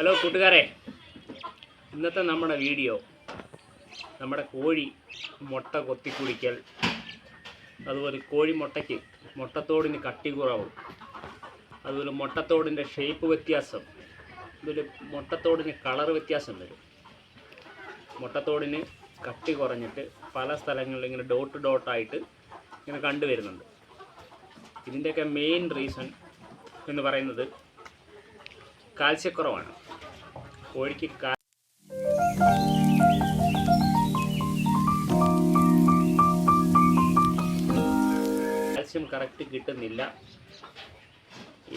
Hello കൂട്ടുകാരെ. ഇന്നത്തെ നമ്മുടെ വീഡിയോ നമ്മുടെ കോഴി മുട്ട കൊത്തി കൊത്തിക്കുടിക്കൽ അതുപോലെ കോഴി മുട്ടയ്ക്ക് മുട്ടത്തോടിന് കട്ടി കുറവ് അതുപോലെ മുട്ടത്തോടിന്റെ ഷേപ്പ് വ്യത്യാസം അതുപോലെ മുട്ടത്തോടിന് കളർ വ്യത്യാസം വരും. മുട്ടത്തോടിന് കട്ടി കുറഞ്ഞിട്ട് പല സ്ഥലങ്ങളിൽ ഇങ്ങനെ ഡോട്ട് ഡോട്ടായിട്ട് ഇങ്ങനെ കണ്ടുവരുന്നുണ്ട്. ഇതിന്റെയൊക്കെ മെയിൻ റീസൺ എന്ന് പറയുന്നത് കാൽസ്യക്കുറവാണ്. കോഴിക്ക് കാൽസ്യം കറക്റ്റ് കിട്ടുന്നില്ല.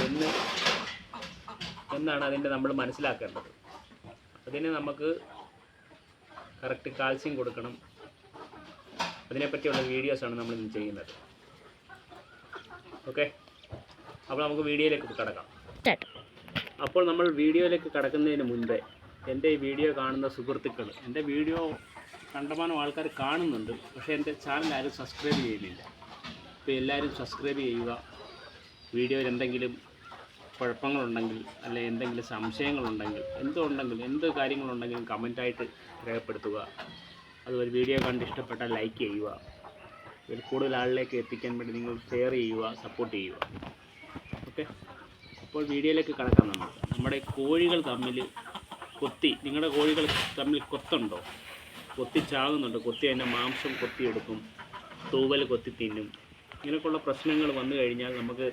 എന്ന് എന്നാണ് അതിന്റെ നമ്മൾ മനസ്സിലാക്കേണ്ടത്. അതിന് നമുക്ക് കറക്റ്റ് കാൽസ്യം കൊടുക്കണം. അതിനെപ്പറ്റിയുള്ള വീഡിയോസാണ് നമ്മൾ ഇന്ന് ചെയ്യുന്നത്. ഓക്കെ അപ്പോൾ നമുക്ക് വീഡിയോയിലേക്ക് കിടക്കാം. അപ്പോൾ നമ്മൾ വീഡിയോയിലേക്ക് കടക്കുന്നതിന് മുൻപേ എന്റെ ഈ വീഡിയോ കാണുന്ന സുഹൃത്തുക്കൾ എന്റെ വീഡിയോ കണ്ടമാനം ആൾക്കാർ കാണുന്നുണ്ട് പക്ഷേ എന്റെ ചാനൽ ആരും സബ്സ്ക്രൈബ് ചെയ്യുന്നില്ല. അപ്പോൾ എല്ലാവരും സബ്സ്ക്രൈബ് ചെയ്യുക. വീഡിയോയിൽ എന്തെങ്കിലും കുഴപ്പങ്ങളുണ്ടെങ്കിൽ അല്ലെങ്കിൽ എന്തെങ്കിലും സംശയങ്ങളുണ്ടെങ്കിൽ എന്തുണ്ടെങ്കിലും എന്ത് കാര്യങ്ങളുണ്ടെങ്കിലും കമന്റായിട്ട് രേഖപ്പെടുത്തുക. അതുപോലെ വീഡിയോ കണ്ട് ഇഷ്ടപ്പെട്ടാൽ ലൈക്ക് ചെയ്യുക. ഇതിൽ കൂടുതൽ ആളിലേക്ക് എത്തിക്കാൻ വേണ്ടി നിങ്ങൾ ഷെയർ ചെയ്യുക സപ്പോർട്ട് ചെയ്യുക. ഓക്കെ അപ്പോൾ വീഡിയോയിലേക്ക് കടക്കാം നമുക്ക് നമ്മുടെ കോഴികൾ തമ്മിൽ കൊത്തി നിങ്ങളുടെ കോഴികൾ തമ്മിൽ കൊത്തുണ്ടോ? കൊത്തി ചാകുന്നുണ്ട്? കൊത്തി അതിന്റെ മാംസം കൊത്തിയെടുക്കും തൂവൽ കൊത്തി തിന്നും. ഇങ്ങനെയൊക്കെയുള്ള പ്രശ്നങ്ങൾ വന്നു കഴിഞ്ഞാൽ നമുക്ക്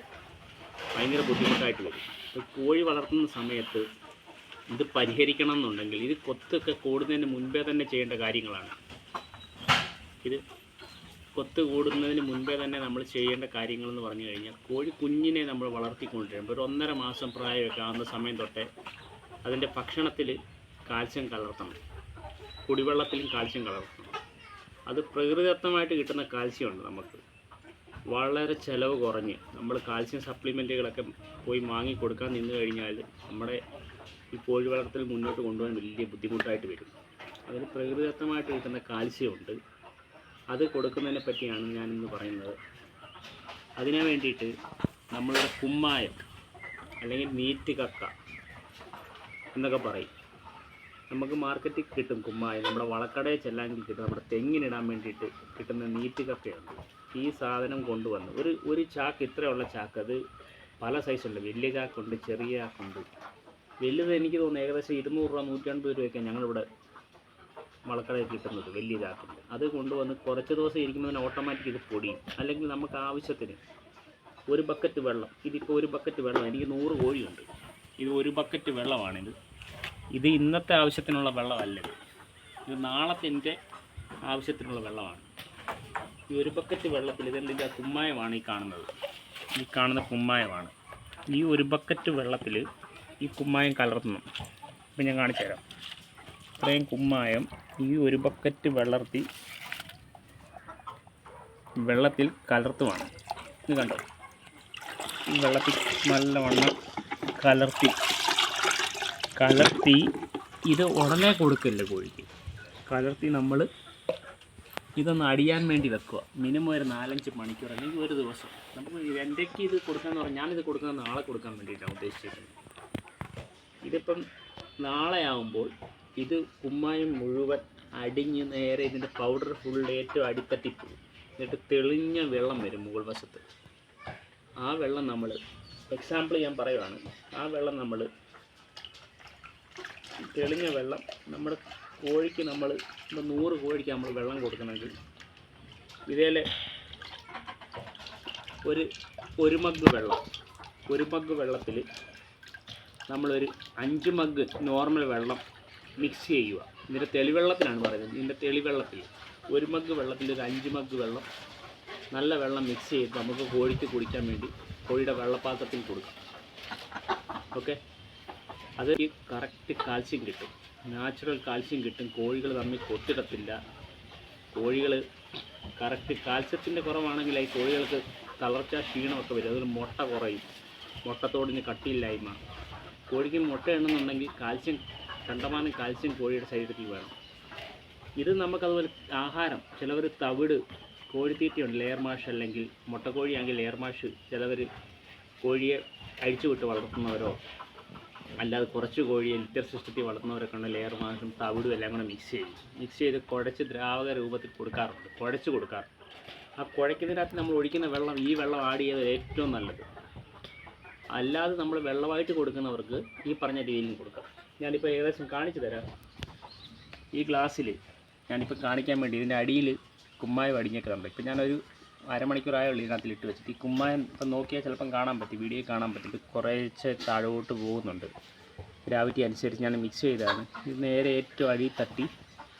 ഭയങ്കര ബുദ്ധിമുട്ടായിട്ട് വരും. അപ്പോൾ കോഴി വളർത്തുന്ന സമയത്ത് ഇത് പരിഹരിക്കണം എന്നുണ്ടെങ്കിൽ ഇത് കൊത്തൊക്കെ കൂടുന്നതിന് മുൻപേ തന്നെ ചെയ്യേണ്ട കാര്യങ്ങളാണ്. ഇത് കൊത്ത് കൂടുന്നതിന് മുൻപേ തന്നെ നമ്മൾ ചെയ്യേണ്ട കാര്യങ്ങൾ എന്ന് പറഞ്ഞു കഴിഞ്ഞാൽ കോഴി കുഞ്ഞിനെ നമ്മൾ വളർത്തിക്കൊണ്ടിരുമ്പോൾ ഒരു ഒന്നര മാസം പ്രായമൊക്കെ ആകുന്ന സമയം തൊട്ടേ അതിന്റെ ഭക്ഷണത്തിൽ കാൽസ്യം കലർത്തണം. കുടിവെള്ളത്തിലും കാൽസ്യം കലർത്തണം. അത് പ്രകൃതിദത്തമായിട്ട് കിട്ടുന്ന കാൽസ്യമുണ്ട് നമുക്ക്. വളരെ ചിലവ് കുറഞ്ഞ് നമ്മൾ കാൽസ്യം സപ്ലിമെന്റുകളൊക്കെ പോയി വാങ്ങി കൊടുക്കാൻ നിന്ന് കഴിഞ്ഞാൽ നമ്മുടെ ഈ കോഴി വളർത്തൽ മുന്നോട്ട് കൊണ്ടുപോകാൻ വലിയ ബുദ്ധിമുട്ടായിട്ട് വരും. അതിന് പ്രകൃതിദത്തമായിട്ട് കിട്ടുന്ന കാൽസ്യമുണ്ട്. അത് കൊടുക്കുന്നതിനെ പറ്റിയാണ് ഞാനിന്ന് പറയുന്നത്. അതിനു വേണ്ടിയിട്ട് നമ്മളുടെ കുമ്മായം അല്ലെങ്കിൽ നീറ്റ് കക്ക എന്നൊക്കെ പറയും. നമുക്ക് മാർക്കറ്റിൽ കിട്ടും കുമ്മായം. നമ്മുടെ വളക്കടയിൽ ചെല്ലാമെങ്കിൽ കിട്ടും. നമ്മുടെ തെങ്ങിനിടാൻ വേണ്ടിയിട്ട് കിട്ടുന്ന നീറ്റ് കക്കയാണ് ഈ സാധനം കൊണ്ടുവന്ന് ഒരു ഒരു ചാക്ക് ഇത്രയുള്ള ചാക്ക് അത് പല സൈസുണ്ട്. വലിയ ചാക്കുണ്ട് ചെറിയ ചാക്കുണ്ട്. വലുത് എനിക്ക് തോന്നുന്നു ഏകദേശം ഇരുന്നൂറ് രൂപ നൂറ്റി അൻപത് രൂപയൊക്കെ ഞങ്ങളിവിടെ വളക്കടയിൽ കിട്ടുന്നത് വലിയ ചാക്കിൽ അത് കൊണ്ടുവന്ന് കുറച്ച് ദിവസം ഇരിക്കുമ്പോൾ തന്നെ ഓട്ടോമാറ്റിക് ഇത് പൊടിയും അല്ലെങ്കിൽ നമുക്ക് ആവശ്യത്തിന് ഒരു ബക്കറ്റ് വെള്ളം ഇതിപ്പോൾ ഒരു ബക്കറ്റ് വെള്ളം എനിക്ക് നൂറ് കോഴിയുണ്ട്. ഇത് ഒരു ബക്കറ്റ് വെള്ളമാണിത്. ഇത് ഇന്നത്തെ ആവശ്യത്തിനുള്ള വെള്ളമല്ല ഇത്. ഇത് നാളത്തെ ആവശ്യത്തിനുള്ള വെള്ളമാണ്. ഈ ഒരു ബക്കറ്റ് വെള്ളത്തിൽ ഇതെന്തിന്റെ കുമ്മായമാണ് ഈ കാണുന്നത്. ഈ കാണുന്ന കുമ്മായമാണ്. ഈ ഒരു ബക്കറ്റ് വെള്ളത്തിൽ ഈ കുമ്മായം കലർത്തണം ഇപ്പം ഞാൻ കാണിച്ചു തരാം ഇത്രയും കുമ്മായം ഈ ഒരു ബക്കറ്റ് വെള്ളർത്തി വെള്ളത്തിൽ കലർത്തുവാണ്. ഇത് കണ്ടോ? ഈ വെള്ളത്തിൽ നല്ലവണ്ണം കലർത്തി. കലർത്തി ഇത് ഉടനെ കൊടുക്കില്ല കോഴിക്ക്? കലർത്തി നമ്മൾ ഇതൊന്ന് അടിയാൻ വേണ്ടി വെക്കുക. മിനിമം ഒരു നാലഞ്ച് മണിക്കൂർ അല്ലെങ്കിൽ ഒരു ദിവസം. നമുക്ക് എന്റെക്ക് ഇത് കൊടുക്കാന്ന് പറഞ്ഞാൽ ഞാനിത് കൊടുക്കുന്നത് നാളെ കൊടുക്കാൻ വേണ്ടിയിട്ടാണ് ഉദ്ദേശിച്ചിരിക്കുന്നത് ഇതിപ്പം നാളെ ആകുമ്പോൾ ഇത് കുമ്മായം മുഴുവൻ അടിഞ്ഞ് നേരെ ഇതിന്റെ പൗഡർ ഫുൾ ഏറ്റവും അടിത്തട്ടി പോകും എന്നിട്ട് തെളിഞ്ഞ വെള്ളം വരും മുകൾ വശത്ത്. ആ വെള്ളം നമ്മൾ എക്സാമ്പിൾ ഞാൻ പറയുവാണ് ആ വെള്ളം നമ്മൾ തെളിഞ്ഞ വെള്ളം നമ്മൾ കോഴിക്ക് നമ്മൾ നൂറ് കോഴിക്ക് നമ്മൾ വെള്ളം കൊടുക്കണമെങ്കിൽ ഇതേലെ ഒരു ഒരു മഗ് വെള്ളം ഒരു മഗ് വെള്ളത്തിൽ നമ്മളൊരു അഞ്ച് മഗ് നോർമൽ വെള്ളം മിക്സ് ചെയ്യുക. ഇതിന്റെ തെളിവെള്ളത്തിനാണ് പറയുന്നത്. ഇതിന്റെ തെളിവെള്ളത്തിൽ ഒരു മഗ് വെള്ളത്തിൽ ഒരു അഞ്ച് മഗ് വെള്ളം നല്ല വെള്ളം മിക്സ് ചെയ്ത് നമുക്ക് കോഴിക്ക് കുടിക്കാൻ വേണ്ടി കോഴിയുടെ വെള്ളപ്പാത്രത്തിൽ കൊടുക്കാം. ഓക്കെ അത് കറക്റ്റ് കാൽസ്യം കിട്ടും. നാച്ചുറൽ കാൽസ്യം കിട്ടും. കോഴികൾ തമ്മിൽ കൊത്തിടത്തില്ല. കോഴികൾ കറക്റ്റ് കാൽസ്യത്തിന്റെ കുറവാണെങ്കിൽ ഈ കോഴികൾക്ക് തളർച്ച ക്ഷീണമൊക്കെ വരും. അതൊരു മുട്ട കുറയും. മുട്ടത്തോടിന് കട്ടിയില്ലായ്മ. കോഴിക്ക് മുട്ട എണ്ണെന്നുണ്ടെങ്കിൽ കാൽസ്യം കണ്ടമാനം കാൽസ്യം കോഴിയുടെ ശരീരത്തിൽ വേണം. ഇത് നമുക്കതുപോലെ ആഹാരം ചിലവർ തവിട് കോഴിത്തീറ്റയുണ്ട് ലെയർ മാഷ് അല്ലെങ്കിൽ മുട്ടക്കോഴിയാണെങ്കിൽ ലെയർ മാഷ് ചിലവർ കോഴിയെ അഴിച്ചു വിട്ട് വളർത്തുന്നവരോ അല്ലാതെ കുറച്ച് കോഴിയെ ലിറ്റർ സിസ്റ്റത്തിൽ വളർത്തുന്നവരൊക്കെ ഉണ്ട് ലെയർ മാഷും തവിടും എല്ലാം കൂടെ മിക്സ് ചെയ്യും മിക്സ് ചെയ്ത് കുഴച്ച് ദ്രാവക രൂപത്തിൽ കൊടുക്കാറുണ്ട് കുഴച്ച് കൊടുക്കാറുണ്ട്. ആ കുഴയ്ക്കുന്നതിനകത്ത് നമ്മൾ ഒഴിക്കുന്ന വെള്ളം ഈ വെള്ളം ആഡ് ചെയ്തത് ഏറ്റവും നല്ലത്. അല്ലാതെ നമ്മൾ വെള്ളമായിട്ട് കൊടുക്കുന്നവർക്ക് ഈ പറഞ്ഞ രീതിയിലും കൊടുക്കാം. ഞാനിപ്പോൾ ഏകദേശം കാണിച്ചു തരാം. ഈ ഗ്ലാസ്സിൽ ഞാനിപ്പോൾ കാണിക്കാൻ വേണ്ടി ഇതിന്റെ അടിയിൽ കുമ്മായം അടിഞ്ഞിട്ടുണ്ട് ഇപ്പം ഞാനൊരു അരമണിക്കൂറായുള്ളൂ ഇതിനകത്തിൽ ഇട്ട് വെച്ചിട്ട്. ഈ കുമ്മായം ഇപ്പം നോക്കിയാൽ ചിലപ്പം കാണാൻ പറ്റും വീഡിയോ കാണാൻ പറ്റും. ഇത് കുറേശ്ശെ താഴോട്ട് പോകുന്നുണ്ട്. ഗ്രാവിറ്റി അനുസരിച്ച് ഞാൻ മിക്സ് ചെയ്താണ് ഇത് നേരെ ഏറ്റവും അടി തട്ടി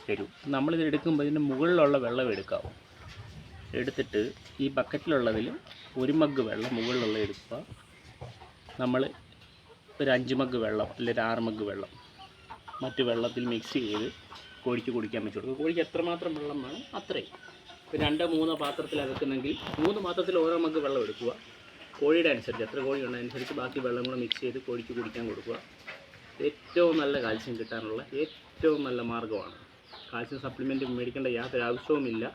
തരും നമ്മളിത് എടുക്കുമ്പോൾ ഇതിന്റെ മുകളിലുള്ള വെള്ളം എടുക്കാവും എടുത്തിട്ട് ഈ ബക്കറ്റിലുള്ളതിൽ ഒരു മഗ് വെള്ളം മുകളിലുള്ള എടുക്കുക. നമ്മൾ ഒരു അഞ്ച് മഗ് വെള്ളം അല്ലെങ്കിൽ ഒരു ആറ് മഗ് വെള്ളം മറ്റു വെള്ളത്തിൽ മിക്സ് ചെയ്ത് കോഴിക്ക് കുടിക്കാൻ വെച്ച് കൊടുക്കും. കോഴിക്ക് എത്രമാത്രം വെള്ളം വേണം അത്രയും. ഇപ്പോൾ രണ്ടോ മൂന്നോ പാത്രത്തിൽ അകക്കുന്നെങ്കിൽ മൂന്ന് പാത്രത്തിൽ ഓരോ മഗ് വെള്ളം എടുക്കുക. കോഴിയുടെ അനുസരിച്ച് എത്ര കോഴി ഉണ്ടതനുസരിച്ച് ബാക്കി വെള്ളം കൂടെ മിക്സ് ചെയ്ത് കോഴിക്ക് കുടിക്കാൻ കൊടുക്കുക. ഏറ്റവും നല്ല കാൽസ്യം കിട്ടാനുള്ള ഏറ്റവും നല്ല മാർഗമാണ്. കാൽസ്യം സപ്ലിമെന്റ് മേടിക്കേണ്ട യാതൊരു ആവശ്യവുമില്ല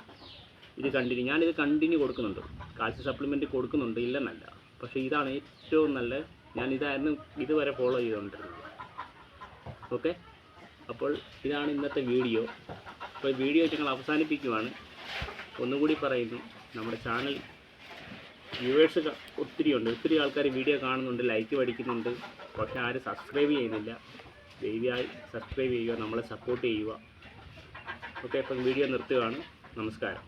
ഇത് കണ്ടിന്യൂ ഞാനിത് കണ്ടിന്യൂ കൊടുക്കുന്നുണ്ട്. കാൽസ്യം സപ്ലിമെന്റ് കൊടുക്കുന്നുണ്ട് ഇല്ലെന്നല്ല. പക്ഷേ ഇതാണ് ഏറ്റവും നല്ല ഞാൻ ഇതായിരുന്നു ഇതുവരെ ഫോളോ ചെയ്തുകൊണ്ടിരുന്നത്. ഓക്കെ അപ്പോൾ ഇതാണ് ഇന്നത്തെ വീഡിയോ അപ്പോൾ വീഡിയോ ഞങ്ങൾ അവസാനിപ്പിക്കുവാണ്. ഒന്നുകൂടി പറയുന്നു നമ്മുടെ ചാനൽ വ്യൂവേഴ്സ് ഒത്തിരി ഉണ്ട്. ഒത്തിരി ആൾക്കാർ വീഡിയോ കാണുന്നുണ്ട് ലൈക്ക് പഠിക്കുന്നുണ്ട്. പക്ഷേ ആരും സബ്സ്ക്രൈബ് ചെയ്യുന്നില്ല. ദയവായി സബ്സ്ക്രൈബ് ചെയ്യുക നമ്മളെ സപ്പോർട്ട് ചെയ്യുക. ഓക്കെ അപ്പം വീഡിയോ നിർത്തുകയാണ്. നമസ്കാരം.